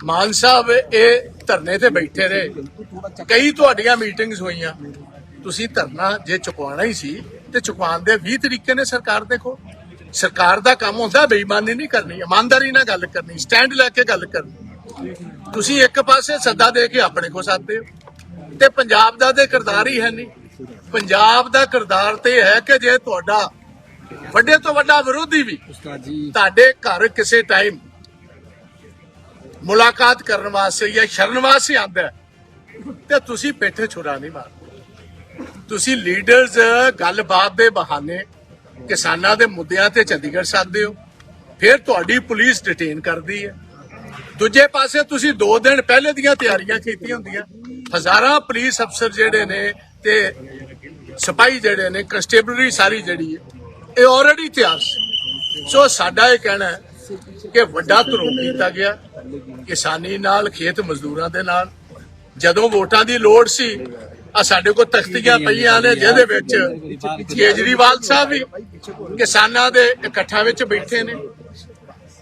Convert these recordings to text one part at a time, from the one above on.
ਮਾਨ ਸਾਹਿਬ ਇਹ ਧਰਨੇ ਤੇ ਬੈਠੇ ਰਹੇ। ਕਈ ਤੁਹਾਡੀਆਂ ਮੀਟਿੰਗਸ ਹੋਈਆਂ। ਤੁਸੀਂ ਧਰਨਾ ਜੇ ਚੁਕਵਾਉਣਾ ਹੀ ਸੀ ਤੇ ਚੁਕਵਾਉਣ ਦੇ 20 ਤਰੀਕੇ ਨੇ ਸਰਕਾਰ ਦੇ ਕੋਲ। ਸਰਕਾਰ ਦਾ ਕੰਮ ਹੁੰਦਾ ਬੇਈਮਾਨੀ ਨਹੀਂ ਕਰਨੀ ਇਮਾਨਦਾਰੀ ਨਾਲ ਗੱਲ ਕਰਨੀ ਸਟੈਂਡ ਲੈ ਕੇ ਗੱਲ ਕਰਨੀ। ਤੁਸੀਂ ਇੱਕ ਪਾਸੇ ਸੱਦਾ ਦੇ ਕੇ ਆਪਣੇ ਕੋ ਸਾਧਦੇ ਹੋ। ਤੇ ਪੰਜਾਬ ਦਾ ਤੇ ਕਿਰਦਾਰ ਹੀ ਹੈ ਨਹੀਂ। ਪੰਜਾਬ ਦਾ ਕਿਰਦਾਰ ਤੇ ਹੈ ਕਿ ਜੇ ਤੁਹਾਡਾ ਵੱਡੇ ਤੋਂ ਵੱਡਾ ਵਿਰੋਧੀ ਵੀ ਤੁਹਾਡੇ ਘਰ ਕਿਸੇ ਟਾਈਮ ਮੁਲਾਕਾਤ ਕਰਨ ਵਾਸਤੇ ਜਾਂ ਸ਼ਰਨ ਵਾਸਤੇ ਆਂਦਾ ਹੈ, ਤੇ ਤੁਸੀਂ ਬੈਠੇ ਛੁਰਾ ਨਹੀਂ ਮਾਰਦੇ। ਤੁਸੀਂ ਲੀਡਰਸ ਗੱਲਬਾਤ ਦੇ ਬਹਾਨੇ ਕਿਸਾਨਾਂ ਦੇ ਮੁੱਦਿਆਂ ਤੇ ਚੰਡੀਗੜ੍ਹ ਸਾਧਦੇ ਹੋ ਫਿਰ ਤੁਹਾਡੀ ਪੁਲਿਸ ਡਿਟੇਨ ਕਰਦੀ ਹੈ। ਦੂਜੇ ਪਾਸੇ ਤੁਸੀਂ 2 ਦਿਨ ਪਹਿਲੇ ਦੀਆਂ ਤਿਆਰੀਆਂ ਕੀਤੀਆਂ ਹੁੰਦੀਆਂ ਹਜ਼ਾਰਾਂ ਪੁਲਿਸ ਅਫਸਰ ਜਿਹੜੇ ਨੇ ਤੇ ਸਿਪਾਹੀ ਜਿਹੜੇ ਨੇ ਕਨਸਟੇਬਲਰੀ ਸਾਰੀ ਜਿਹੜੀ ਹੈ ਇਹ ਆਲਰੇਡੀ ਤਿਆਰ ਸੀ। ਸੋ ਸਾਡਾ ਇਹ ਕਹਿਣਾ ਹੈ ਕਿ ਵੱਡਾ ਧਰੋਹ ਕੀਤਾ ਗਿਆ। ਕਿਸਾਨੀ ਨਾਲ, ਖੇਤ ਮਜ਼ਦੂਰਾਂ ਦੇ ਨਾਲ। ਜਦੋਂ ਵੋਟਾਂ ਦੀ ਲੋੜ ਸੀ ਆ ਸਾਡੇ ਕੋਲ ਤਖਤੀਆਂ ਪਈਆਂ ਨੇ, ਜਿਹਦੇ ਵਿੱਚ ਕੇਜਰੀਵਾਲ ਸਾਹਿਬ ਵੀ ਕਿਸਾਨਾਂ ਦੇ ਇਕੱਠਾਂ ਵਿੱਚ ਬੈਠੇ ਨੇ।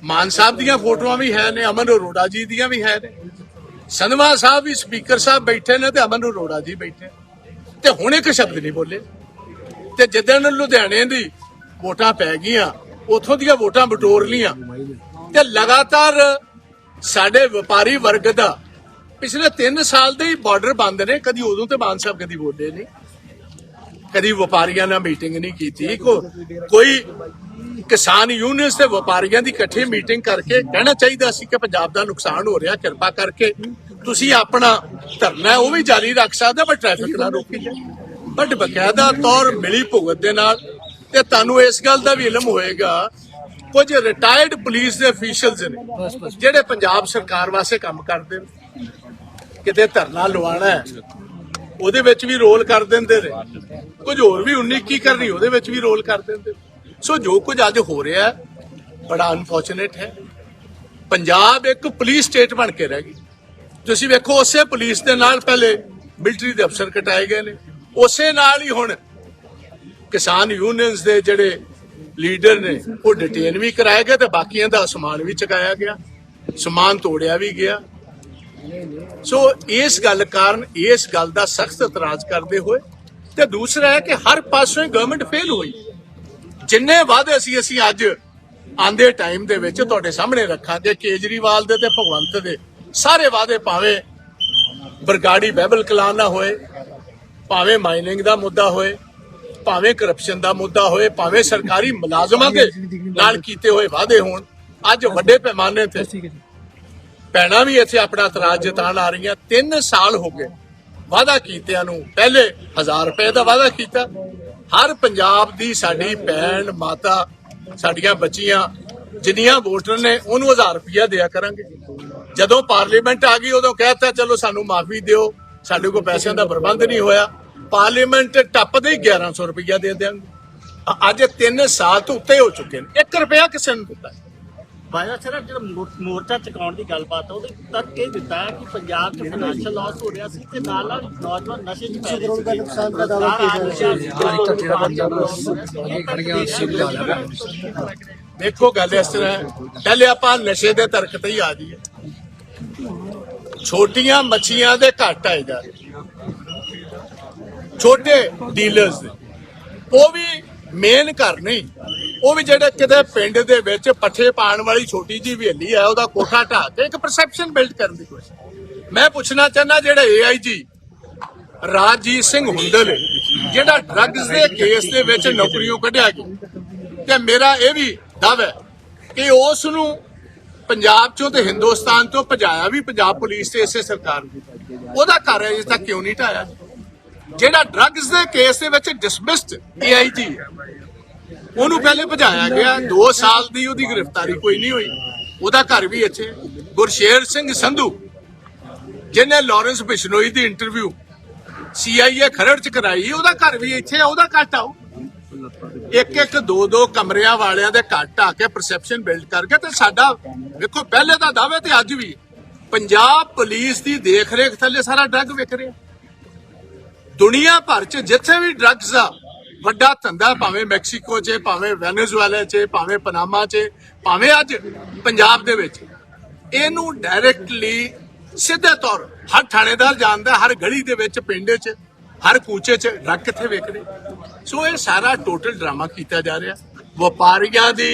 ਮਾਨ ਸਾਹਿਬ ਦੀਆਂ ਫੋਟੋਆਂ ਵੀ ਹੈ ਨੇ, ਅਮਨ ਅਰੋੜਾ ਜੀ ਦੀਆਂ ਵੀ ਹੈ ਨੇ। ਸੰਧਵਾ ਸਾਹਿਬ ਵੀ ਸਪੀਕਰ ਸਾਹਿਬ ਬੈਠੇ ਨੇ ਤੇ ਅਮਨ ਅਰੋੜਾ ਜੀ ਬੈਠੇ। ਤੇ ਹੁਣ ਇੱਕ ਸ਼ਬਦ ਨਹੀਂ ਬੋਲੇ। ਤੇ ਜਿੱਦਣ ਲੁਧਿਆਣੇ ਦੀ ਵੋਟਾਂ ਪੈ ਗਈਆਂ, ਉਥੋਂ ਦੀਆਂ ਵੋਟਾਂ ਬਟੋਰ ਲੀਆਂ ਤੇ ਲਗਾਤਾਰ ਸਾਡੇ ਵਪਾਰੀ ਵਰਗ ਦਾ ਪਿਛਲੇ 3 ਸਾਲ ਦੇ ਹੀ ਬਾਰਡਰ ਬੰਦ ਨੇ, ਕਦੀ ਉਦੋਂ ਤੇ ਮਾਨ ਸਾਹਿਬ ਕਦੀ ਬੋਲੇ ਨਹੀਂ। ਕਦੀ ਵਪਾਰੀਆਂ ਨਾਲ ਮੀਟਿੰਗ ਨਹੀਂ ਕੀਤੀ। ਕੋਈ ਕਿਸਾਨ ਯੂਨੀਅਨਸ ਤੇ ਵਪਾਰੀਆਂ ਦੀ ਇਕੱਠੀ ਮੀਟਿੰਗ ਕਰਕੇ ਕਹਿਣਾ ਚਾਹੀਦਾ ਸੀ ਕਿ ਪੰਜਾਬ ਦਾ ਨੁਕਸਾਨ ਹੋ ਰਿਹਾ, ਕਿਰਪਾ ਕਰਕੇ ਤੁਸੀਂ ਆਪਣਾ ਧਰਨਾ ਉਹ ਵੀ ਜਾਰੀ ਰੱਖ ਸਕਦੇ ਬਟ ਟ੍ਰੈਫਿਕ ਨਾ ਰੋਕੀ ਜਾਏ ਬਟ ਬਕਾਇਦਾ ਤੌਰ ਮਿਲੀ ਭੁਗਤ ਦੇ ਨਾਲ ਤੇ ਤੁਹਾਨੂੰ ਇਸ ਗੱਲ ਦਾ ਵੀ ਇਲਮ ਹੋਏਗਾ ਕੁਝ ਰਿਟਾਇਰਡ ਪੁਲਿਸ ਦੇ ਅਫੀਸ਼ੀਅਲਸ ਨੇ ਜਿਹੜੇ ਪੰਜਾਬ ਸਰਕਾਰ ਵਾਸਤੇ ਕੰਮ ਕਰਦੇ ਨੇ। ਕਿਤੇ ਧਰਨਾ ਲਵਾਣਾ ਹੈ ਉਹਦੇ ਵਿੱਚ ਵੀ ਰੋਲ ਕਰ ਦਿੰਦੇ ਨੇ। ਕੁਝ ਹੋਰ ਵੀ 19 ਕੀ ਕਰਨੀ ਉਹਦੇ ਵਿੱਚ ਵੀ ਰੋਲ ਕਰ ਦਿੰਦੇ। ਸੋ ਜੋ ਕੁਝ ਅੱਜ ਹੋ ਰਿਹਾ ਹੈ ਬੜਾ ਅਨਫੋਰਚੂਨੇਟ ਹੈ। ਪੰਜਾਬ ਇੱਕ ਪੁਲਿਸ ਸਟੇਟ ਬਣ ਕੇ ਰਹਿ ਗਈ। ਤੁਸੀਂ ਵੇਖੋ ਉਸੇ ਪੁਲਿਸ ਦੇ ਨਾਲ ਪਹਿਲੇ ਮਿਲਟਰੀ ਦੇ ਅਫਸਰ ਕਟਾਏ ਗਏ ਨੇ। ਉਸੇ ਨਾਲ ਹੀ ਹੁਣ ਕਿਸਾਨ ਯੂਨੀਅਨਸ ਦੇ ਜਿਹੜੇ ਲੀਡਰ ਨੇ, ਉਹ ਡਿਟੇਨ ਵੀ ਕਰਾਏ ਗਿਆ ਤੇ ਬਾਕੀਆਂ ਦਾ ਸਮਾਨ ਵੀ ਚਕਾਇਆ ਗਿਆ, ਸਮਾਨ ਤੋੜਿਆ ਵੀ ਗਿਆ। ਸੋ ਇਸ ਗੱਲ ਕਾਰਨ, ਇਸ ਗੱਲ ਦਾ ਸਖਤ ਇਤਰਾਜ਼ ਕਰਦੇ ਹੋਏ ਤੇ ਦੂਸਰਾ ਹੈ ਕਿ ਹਰ ਪਾਸੋਂ ਹੀ ਗਵਰਨਮੈਂਟ ਫੇਲ ਹੋਈ। ਜਿੰਨੇ ਵਾਅਦੇ ਅਸੀਂ ਅਸੀਂ ਅੱਜ ਆਂਦੇ ਟਾਈਮ ਦੇ ਵਿੱਚ ਤੁਹਾਡੇ ਸਾਹਮਣੇ ਰੱਖਾਂਗੇ, ਕੇਜਰੀਵਾਲ ਦੇ ਤੇ ਭਗਵੰਤ ਦੇ, ਸਾਰੇ ਵਾਅਦੇ ਭਾਵੇਂ ਬਰਗਾੜੀ ਬਹਿਬਲ ਕਲਾਨ ਨਾ ਹੋਏ, ਭਾਵੇਂ ਮਾਈਨਿੰਗ ਦਾ ਮੁੱਦਾ ਹੋਏ ਭਾਵੇਂ ਕਰਪਸ਼ਨ ਦਾ ਮੁੱਦਾ ਹੋਏ ਭਾਵੇਂ ਸਰਕਾਰੀ ਮੁਲਾਜ਼ਮਾਂ ਦੇ ਨਾਲ ਕੀਤੇ ਹੋਏ ਵਾਅਦੇ ਹੋਣ ਅੱਜ ਵੱਡੇ ਪੈਮਾਨੇ ਤੇ ਭੈਣਾਂ ਵੀ ਇੱਥੇ ਆਪਣਾ ਇਤਰਾਜ਼ ਜਤਾਉਣ ਆ ਰਹੀਆਂ। 3 ਸਾਲ ਹੋ ਗਏ ਵਾਅਦਾ ਕੀਤਿਆਂ ਨੂੰ। ਪਹਿਲੇ 1000 ਰੁਪਏ ਦਾ ਵਾਅਦਾ ਕੀਤਾ। ਹਰ ਪੰਜਾਬ ਦੀ ਸਾਡੀ ਭੈਣ ਮਾਤਾ ਸਾਡੀਆਂ ਬੱਚੀਆਂ ਜਿੰਨੀਆਂ ਵੋਟਰ ਨੇ ਉਹਨੂੰ 1000 ਰੁਪਇਆ ਦਿਆ ਕਰਾਂਗੇ। ਜਦੋਂ ਪਾਰਲੀਮੈਂਟ ਆ ਗਈ ਉਦੋਂ ਕਹਿਤਾ ਚਲੋ ਸਾਨੂੰ ਮਾਫੀ ਦਿਓ। ਸਾਡੇ ਕੋਲ ਪੈਸਿਆਂ ਦਾ ਪ੍ਰਬੰਧ ਨਹੀਂ ਹੋਇਆ। ਪਾਰਲੀਮੈਂਟ ਟੱਪਦੇ ਹੀ 1100 ਰੁਪਇਆ ਦੇ ਦਿਆਂਗੇ ਅ- ਅੱਜ 3 ਸਾਲ ਤੋਂ ਉੱਤੇ ਹੋ ਚੁੱਕੇ ਨੇ। 1 ਰੁਪਇਆ ਕਿਸੇ ਨੂੰ ਦਿੱਤਾ ਬਾਇਆ ਸਰ ਜਿਹੜਾ ਮੋਰਚਾ ਚੁਕਾਉਣ ਦੀ ਗੱਲਬਾਤ ਆ ਉਹਦੇ ਤੱਕ ਇਹ ਦਿੱਤਾ ਕਿ ਪੰਜਾਬ 'ਚ ਫਾਈਨੈਂਸ਼ੀਅਲ ਲਾਸ ਹੋ ਰਿਹਾ ਸੀ ਤੇ ਨਾਲ ਨਾਲ ਨੌਜਵਾਨ ਨਸ਼ੇ 'ਚ ਪੈ ਰਹੇ ਸੀ। ਨੁਕਸਾਨ ਦਾ ਦਾਅਵਾ ਕੀਤਾ ਦੇਖੋ ਗੱਲ ਇਸ ਤਰ੍ਹਾਂ ਹੈ। ਪਹਿਲੇ ਆਪਾਂ ਨਸ਼ੇ ਦੇ ਤਰਕ ਤੇ ਹੀ ਆ ਜਾਈਏ। ਛੋਟੀਆਂ ਮੱਛੀਆਂ ਦੇ ਘੱਟ ਆਏ ਜਾ ਰਹੇ। ਛੋਟੇ ਡੀਲਰਸ ਦੇ। ਉਹ ਵੀ ਮੇਨ ਘਰ ਨਹੀਂ। ਉਹ ਵੀ ਜਿਹੜੇ ਕਿਤੇ ਪਿੰਡ ਦੇ ਵਿੱਚ ਪੱਠੇ ਪਾਣ ਵਾਲੀ ਛੋਟੀ ਜੀ ਹਵੇਲੀ ਹੈ ਉਹਦਾ ਕੋਠਾ ਢਾਹ ਕੇ ਇੱਕ ਪਰਸੈਪਸ਼ਨ ਬਿਲਡ ਕਰਨ ਦੀ ਕੋਸ਼ਿਸ਼। ਮੈਂ ਪੁੱਛਣਾ ਚਾਹੁੰਦਾ ਜਿਹੜਾ ਏਆਈਜੀ ਰਾਜਜੀਤ ਸਿੰਘ ਹੁੰਦਲ ਹੈ, ਜਿਹੜਾ ਡਰੱਗਸ ਦੇ ਕੇਸ ਦੇ ਵਿੱਚ ਨੌਕਰੀਆਂ ਕੱਢਿਆ ਗਿਆ। ਤੇ ਮੇਰਾ ਇਹ ਵੀ ਦਾਅਵਾ ਹੈ ਕਿ ਉਸ ਨੂੰ ਪੰਜਾਬ ਚੋਂ ਤੇ ਹਿੰਦੁਸਤਾਨ ਤੋਂ ਭਜਾਇਆ ਵੀ ਪੰਜਾਬ ਪੁਲਿਸ ਤੇ ਇਸੇ ਸਰਕਾਰ ਨੇ। ਉਹਦਾ ਘਰ ਅਜੇ ਤੱਕ ਕਿਉਂ ਨਹੀਂ ਢਾਇਆ ਜਿਹੜਾ ਡਰੱਗਸ ਦੇ ਕੇਸ ਦੇ ਵਿੱਚ ਡਿਸਮਿਸਡ ਏਆਈਜੀ ਉਹਨੂੰ ਪਹਿਲੇ ਭਜਾਇਆ ਗਿਆ। 2 ਸਾਲ ਦੀ ਉਹਦੀ ਗ੍ਰਿਫਤਾਰੀ ਕੋਈ ਨਹੀਂ ਹੋਈ। ਉਹਦਾ ਘਰ ਵੀ ਇੱਥੇ। ਗੁਰਸ਼ੇਰ ਸਿੰਘ ਸੰਧੂ, ਜਿਹਨੇ ਲਾਰੈਂਸ ਬਿਸ਼ਨੋਈ ਦੀ ਇੰਟਰਵਿਊ ਸੀਆਈਏ ਖਰੜ ਚ ਕਰਾਈ, ਉਹਦਾ ਘਰ ਵੀ ਇੱਥੇ ਆ, ਉਹਦਾ ਘੱਟ ਆਓ ਇੱਕ ਇੱਕ ਦੋ ਦੋ ਕਮਰਿਆਂ ਵਾਲਿਆਂ ਦੇ ਘੱਟ ਆ ਕੇ ਪਰਸੈਪਸ਼ਨ ਬਿਲਡ ਕਰਕੇ ਤੇ ਸਾਡਾ ਵੇਖੋ, ਪਹਿਲੇ ਦਾ ਦਾਅਵੇ ਤੇ ਅੱਜ ਵੀ ਪੰਜਾਬ ਪੁਲਿਸ ਦੀ ਦੇਖ ਰੇਖ ਥੱਲੇ ਸਾਰਾ ਡਰੱਗ ਵਿਕ ਰਿਹਾ। ਦੁਨੀਆ ਭਰ ਚ ਜਿੱਥੇ ਵੀ ਡਰੱਗਸ ਦਾ ਵੱਡਾ ਧੰਦਾ ਭਾਵੇਂ ਮੈਕਸੀਕੋ 'ਚ, ਭਾਵੇਂ ਵੈਨੇਜ਼ੁਏਲਾ 'ਚ, ਭਾਵੇਂ ਪਨਾਮਾ 'ਚ, ਭਾਵੇਂ ਅੱਜ ਪੰਜਾਬ ਦੇ ਵਿੱਚ, ਇਹਨੂੰ ਡਾਇਰੈਕਟਲੀ ਸਿੱਧੇ ਤੌਰ ਹਰ ਥਾਣੇਦਾਰ ਜਾਣਦਾ, ਹਰ ਗਲੀ ਦੇ ਵਿੱਚ, ਪਿੰਡ 'ਚ, ਹਰ ਕੂਚੇ 'ਚ ਡਰੱਗ ਕਿੱਥੇ ਵੇਚਦੇ ਸੋ ਇਹ ਸਾਰਾ ਟੋਟਲ ਡਰਾਮਾ ਕੀਤਾ ਜਾ ਰਿਹਾ। ਵਪਾਰੀਆਂ ਦੀ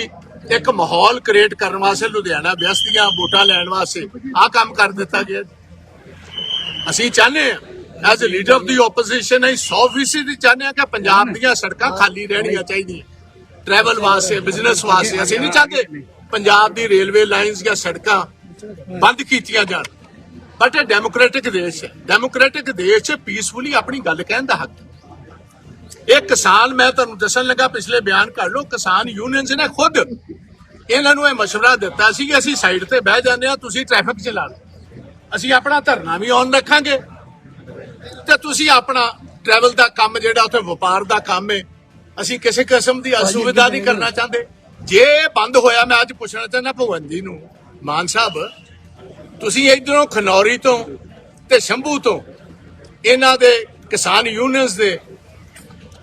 ਇੱਕ ਮਾਹੌਲ ਕ੍ਰੀਏਟ ਕਰਨ ਵਾਸਤੇ ਲੁਧਿਆਣਾ ਵਿਅਸਤੀਆਂ ਵੋਟਾਂ ਲੈਣ ਵਾਸਤੇ ਆਹ ਕੰਮ ਕਰ ਦਿੱਤਾ ਗਿਆ। ਅਸੀਂ ਚਾਹੁੰਦੇ ਹਾਂ as a leader of the opposition ਅਸੀਂ 100% ਦੀ ਚਾਹੁੰਦੇ ਹਾਂ ਕਿ ਪੰਜਾਬ ਦੀਆਂ ਸੜਕਾਂ ਖਾਲੀ ਰਹਿਣੀਆਂ ਚਾਹੀਦੀਆਂ। ਟਰੈਵਲ ਵਾਸਤੇ ਬਿਜ਼ਨਸ ਵਾਸਤੇ ਅਸੀਂ ਨਹੀਂ ਚਾਹਦੇ ਪੰਜਾਬ ਦੀ ਰੇਲਵੇ ਲਾਈਨਸ ਜਾਂ ਸੜਕਾਂ ਬੰਦ ਕੀਤੀਆਂ ਜਾਣ। ਬਟ ਇਹ ਡੈਮੋਕ੍ਰੈਟਿਕ ਦੇਸ਼ ਹੈ। ਡੈਮੋਕ੍ਰੈਟਿਕ ਦੇਸ਼ 'ਚ ਪੀਸਫੁਲੀ ਆਪਣੀ ਗੱਲ ਕਹਿਣ ਦਾ ਹੱਕ ਹੈ। ਇਹ ਕਿਸਾਨ ਮੈਂ ਤੁਹਾਨੂੰ ਦੱਸਣ ਲੱਗਾ ਪਿਛਲੇ ਬਿਆਨ ਕਰ ਲਓ ਕਿਸਾਨ ਯੂਨੀਅਨਸ ਨੇ ਖੁਦ ਇਹਨਾਂ ਨੂੰ ਇਹ ਮਸ਼ਵਰਾ ਦਿੱਤਾ ਸੀ ਕਿ ਅਸੀਂ ਸਾਈਡ ਤੇ ਬਹਿ ਜਾਂਦੇ ਆ ਤੁਸੀਂ ਟ੍ਰੈਫਿਕ ਚਲਾ ਲਓ। ਅਸੀਂ ਆਪਣਾ ਧਰਨਾ ਵੀ ਔਨ ਰੱਖਾਂਗੇ। ਤੇ ਤੁਸੀਂ ਆਪਣਾ ਟਰੈਵਲ ਦਾ ਕੰਮ ਜਿਹੜਾ ਉੱਥੇ ਵਪਾਰ ਦਾ ਕੰਮ ਹੈ ਅਸੀਂ ਕਿਸੇ ਕਿਸਮ ਦੀ ਅਸੁਵਿਧਾ ਨਹੀਂ ਕਰਨਾ ਚਾਹੁੰਦੇ। ਜੇ ਬੰਦ ਹੋਇਆ ਮੈਂ ਅੱਜ ਪੁੱਛਣਾ ਚਾਹੁੰਦਾ ਭਗਵੰਤ ਜੀ ਨੂੰ ਮਾਨ ਸਾਹਿਬ ਤੁਸੀਂ ਇਧਰੋਂ ਖਨੌਰੀ ਤੋਂ ਤੇ ਸ਼ੰਭੂ ਤੋਂ ਇਹਨਾਂ ਦੇ ਕਿਸਾਨ ਯੂਨੀਅਨਸ ਦੇ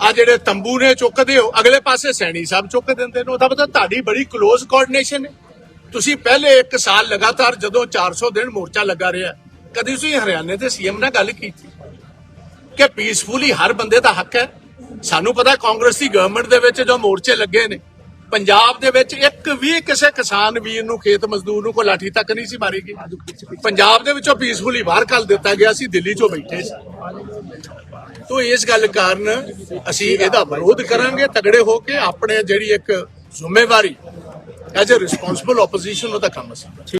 ਆ ਜਿਹੜੇ ਤੰਬੂ ਨੇ ਚੁੱਕਦੇ ਹੋ ਅਗਲੇ ਪਾਸੇ ਸੈਣੀ ਸਾਹਿਬ ਚੁੱਕ ਦਿੰਦੇ ਨੇ ਉਹਦਾ ਮਤਲਬ ਤੁਹਾਡੀ ਬੜੀ ক্লোਜ਼ ਕੋਆਰਡੀਨੇਸ਼ਨ ਹੈ ਤੁਸੀਂ ਪਹਿਲੇ 1 ਸਾਲ ਲਗਾਤਾਰ ਜਦੋਂ 400 ਦਿਨ ਮੋਰਚਾ ਲੱਗਾ ਰਿਹਾ ਕਦੀ ਤੁਸੀਂ ਹਰਿਆਣੇ ਦੇ ਸੀਐਮ ਨਾਲ ਗੱਲ ਕੀਤੀ? ਕਿ ਪੀਸਫੁਲੀ ਹਰ ਬੰਦੇ ਦਾ ਹੱਕ ਹੈ। ਸਾਨੂੰ ਪਤਾ ਕਾਂਗਰਸ ਦੀ ਗਵਰਨਮੈਂਟ ਦੇ ਵਿੱਚ ਜੋ ਮੋਰਚੇ ਲੱਗੇ ਨੇ, ਪੰਜਾਬ ਦੇ ਵਿੱਚ ਇੱਕ ਵੀ ਕਿਸੇ ਕਿਸਾਨ ਵੀਰ ਨੂੰ, ਖੇਤ ਮਜ਼ਦੂਰ ਨੂੰ ਕੋਈ ਲਾਠੀ ਤੱਕ ਨਹੀਂ ਸੀ ਮਾਰੀ ਗਈ। ਪੰਜਾਬ ਦੇ ਵਿੱਚੋਂ ਪੀਸਫੁਲੀ ਬਾਹਰ ਕੱਲ ਦਿੱਤਾ ਗਿਆ ਸੀ, ਦਿੱਲੀ 'ਚੋਂ ਬੈਠੇ ਸੀ। ਤੋ ਇਸ ਗੱਲ ਕਾਰਨ ਅਸੀਂ ਇਹਦਾ ਵਿਰੋਧ ਕਰਾਂਗੇ, ਤਗੜੇ ਹੋ ਕੇ ਆਪਣੇ ਜਿਹੜੀ ਇੱਕ ਜ਼ਿੰਮੇਵਾਰੀ ਐਜ਼ ਅ ਰਿਸਪੌਂਸਿਬਲ ਆਪੋਜੀਸ਼ਨ ਉਹਦਾ ਕੰਮ ਸੀ